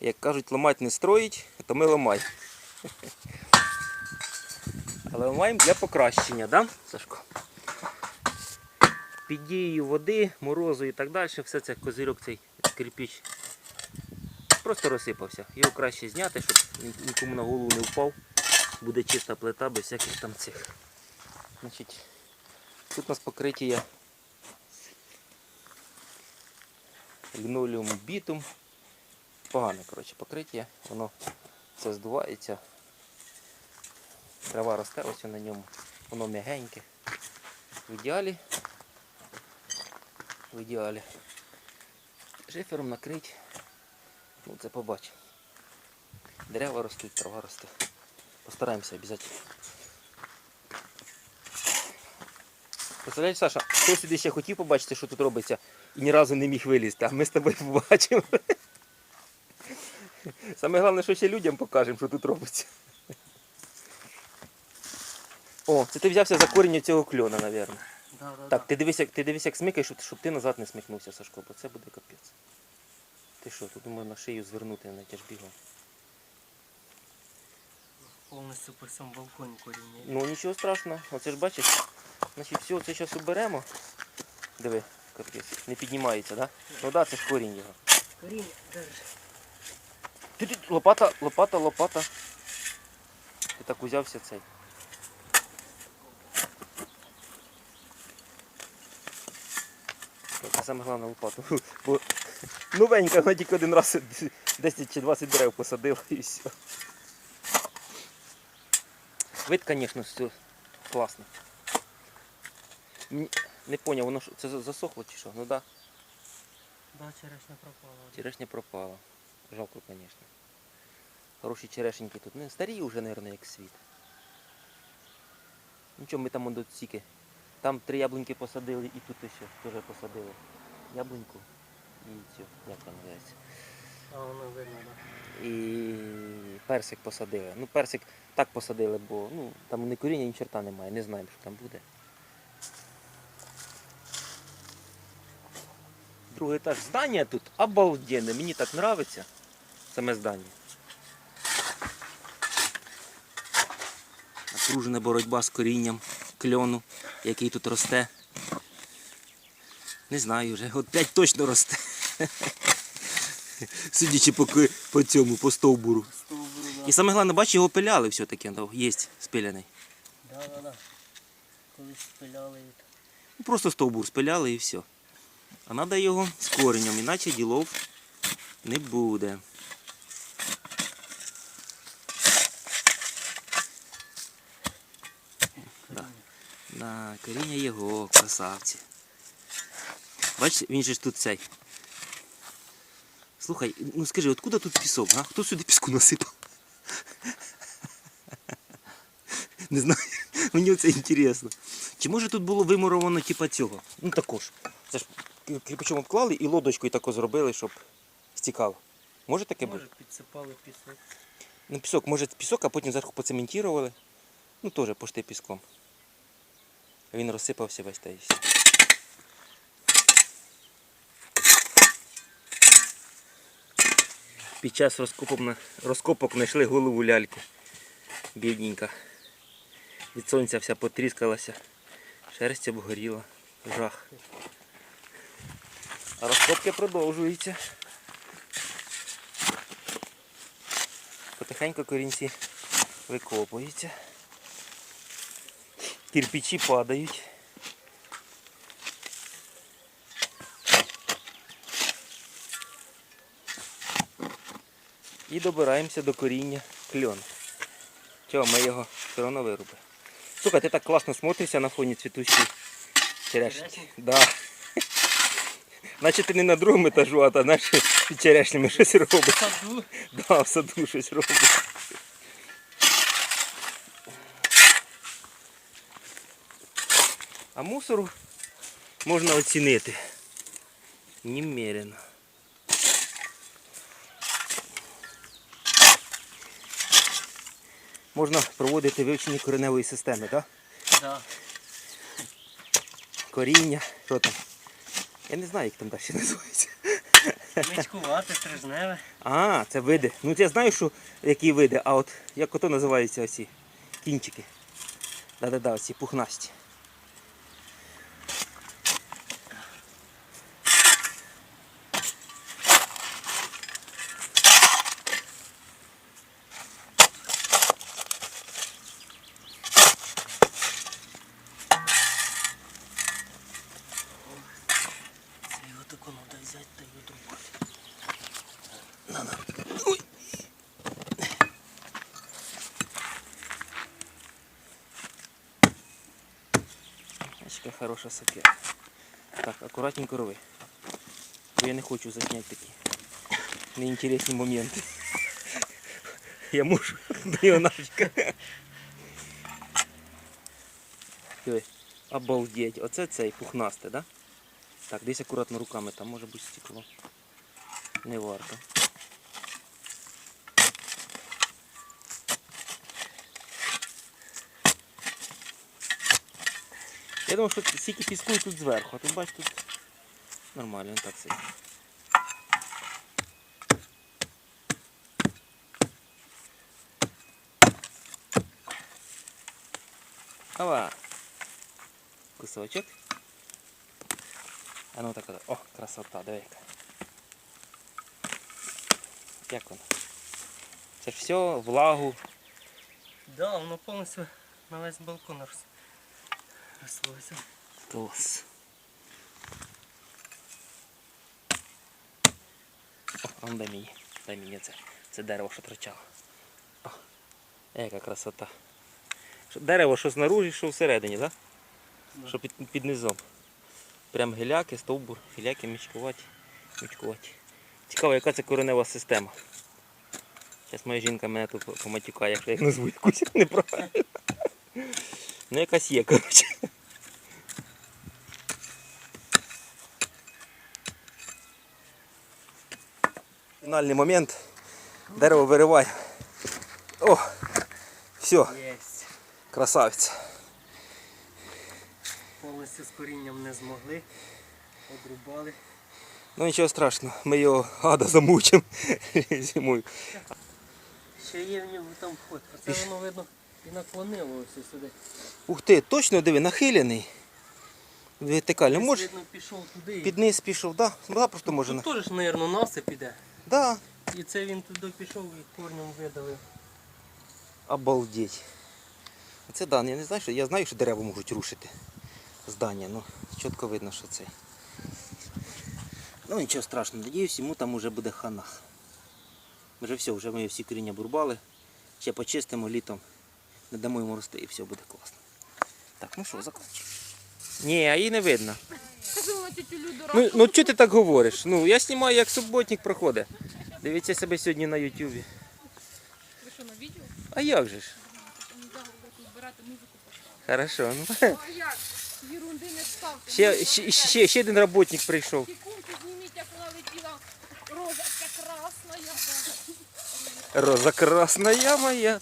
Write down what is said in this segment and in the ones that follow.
Як кажуть, ламати не строїть, то ми ламаємо. Але ламаємо для покращення, да, Сашко? Під дією води, морозу і так далі, все це козирьок цей кирпіч просто розсипався. Його краще зняти, щоб нікому на голову не впав. Буде чиста плита без всяких там цих. Значить, тут у нас покриття лінолеум бітум. Погане коротше, покриття, воно все здувається. Трава росте ось на ньому, воно м'ягеньке. В ідеалі. В ідеалі. Шифером накрить. Ну це побачимо. Дерева ростуть, трава росте. Постараємося обов'язково. Представляєш, Саша, хто сюди ще хотів побачити, що тут робиться, і ні разу не міг вилізти, а ми з тобою побачимо. Саме головне, що ще людям покажемо, що тут робиться. О, це ти взявся за коріння цього кльона, мабуть. Да, да, Так, ти дивись, як, ти дивись, як смикаєш, щоб, щоб ти назад не смикнувся, Сашко, бо це буде капець. Ти що, тут можна шию звернути на тяжбігом. Повністю по всьому балконі коріння. Ну нічого страшного, оце ж бачиш. Значить, все, це зараз уберемо. Диви, капець, не піднімається, так? Да? Ну так, да, це ж корінь його. Коріння, держи. Ти, ти, лопата, лопата, лопата. Ти так узявся цей. Так, Саме головне лопату. Бо новенька, вона тільки один раз 10 чи 20 дерев посадила і все. Вид, звісно, все класно. Не поняв, воно що, це засохло чи що? Ну так, да, Да, черешня пропала. черешня пропала. Жалко, звісно. Хороші черешеньки тут. Не старі вже, мабуть, як світ. Нічого, ми там до стільки. Там три яблуньки посадили і тут ще теж посадили. Яблуньку і цю, як там називається. А воно видно, да. І персик посадили. Ну, персик так посадили, бо ну, там ні коріння, ні черта немає, не знаємо, що там буде. Другий етаж здання тут обалденне, мені так подобається. Саме здання. Напружена боротьба з корінням кльону, який тут росте. Не знаю вже, от 5 точно росте. Судячи по, по цьому, по стовбуру. Стовбуру, да. І саме головне, бачиш, його пиляли все-таки, ну, є спиляний. Да, да, да. Колись спиляли. Ну, Просто стовбур спиляли і все. А треба його з коренем, іначе ділов не буде. Да, коріння його, красавці. Бачиш, він же ж тут цей. Слухай, ну скажи, откуда тут пісок, а? Хто сюди піску насипав? Не знаю, мені це інтересно. Чи може тут було вимуровано типа цього? Ну також. Це ж кирпичом обклали і лодочкою тако зробили, щоб стікало. Може таке бути? Може підсипали пісок. Ну пісок, може пісок, а потім зверху поцементували. Ну теж пошти піском. Він розсипався весь та. Під час розкопок, знайшли голову ляльки. Бідненька. Від сонця вся потріскалася. Шерсть обгоріла. Жах. А розкопки продовжуються. Потихеньку корінці викопуються. Кирпичі падають. І добираємося до коріння кльону. Чого, ми його все одно вирубимо. Слухай, ти так класно смотришся на фоні цвітущої черешні. Да. Наче ти не на другому етажу, а та наче під черешнями щось робиш. Саду. Да, в саду щось робить. А мусору можна оцінити. Немерено. Можна проводити вивчення кореневої системи, так? Да. Коріння, що там? Я не знаю, як там далі називається. Мичкувати, трижневе. А, це види. Ну я знаю, що які види, а от як ото називаються оці кінчики. Да-да-да, оці пухнасті. Це його тако треба взяти та й отрубати. Ось яка хороша сокира. Так, акуратненько рови. Бо я не хочу засняти такі неінтересні моменти. Я мушу до його нафіг. Диви, обалдеть. Оце цей пухнастий, да? Так, десь акуратно руками, там може бути стекло. Не варто. Я думав, що стільки піску тут зверху, а тут бач тут нормально, він так сидить. Ова. Кусочок. А ну так, о, красота, диви яка. Як воно? Це ж все влагу. Да, воно повністю на весь балкон роз... розслоїться. Клас. О, ну дай мені. Дай мені це. Це дерево, що тричало. О, яка красота. Дерево, що знаружі, що всередині, так? Да? Да. Що під, під низом. Прям гіляки, стовбур, гіляки мічкувати. мічкувати. Цікаво, яка це коренева система. Зараз моя жінка мене тут поматюкає, якщо я їх назву якусь неправильно. Ну якась є, коротше. Фінальний момент. Дерево вириває. О! Все, красавець. Повністю з корінням не змогли. Одрубали. Ну нічого страшного, ми його гада замучимо зимою. Ще є в нього там вход. А це воно видно і наклонило ось сюди. Ух ти, точно диви, нахилений. Вертикально. Може видно, пішов туди. під низ пішов, да? Да, просто може. Тут теж, мабуть, насип іде. Да. І це він туди пішов і корнем видавив. Обалдеть. Це да, я не знаю, що я знаю, що дерева можуть рушити здання, ну чітко видно, що це. Ну нічого страшного, надіюсь, йому там уже буде хана. Вже все, вже ми всі коріння бурбали. Ще почистимо літом, не дамо йому рости і все буде класно. Так, ну що, закінчимо. Ні, а її не видно. Ну, ну чого ти так говориш? Ну, я знімаю, як суботник проходить. Дивіться себе сьогодні на Ютубі. Ви що, на відео? А як же ж? Збирати музику. Хорошо, ну. Ну? Єрунди не ставте. Ще, Музику ще, ще, ще один роботник прийшов. Секунду зніміть, як вона летіла. Роза ця красна, Роза красная моя.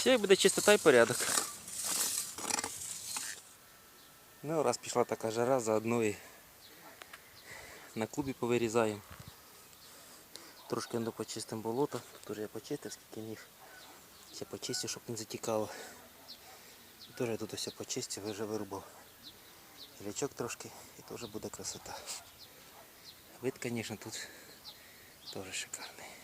Ще буде чистота і порядок. Ну, раз пішла така жара, заодно і на клубі повирізаємо. Трошки не почистимо болото. Тут я почистив, скільки міг. Ще почистив, щоб не затікало. Теж тут все почистив, вже вирубав. Гілячок трошки і теж буде красота. Вид, звісно, тут теж шикарний.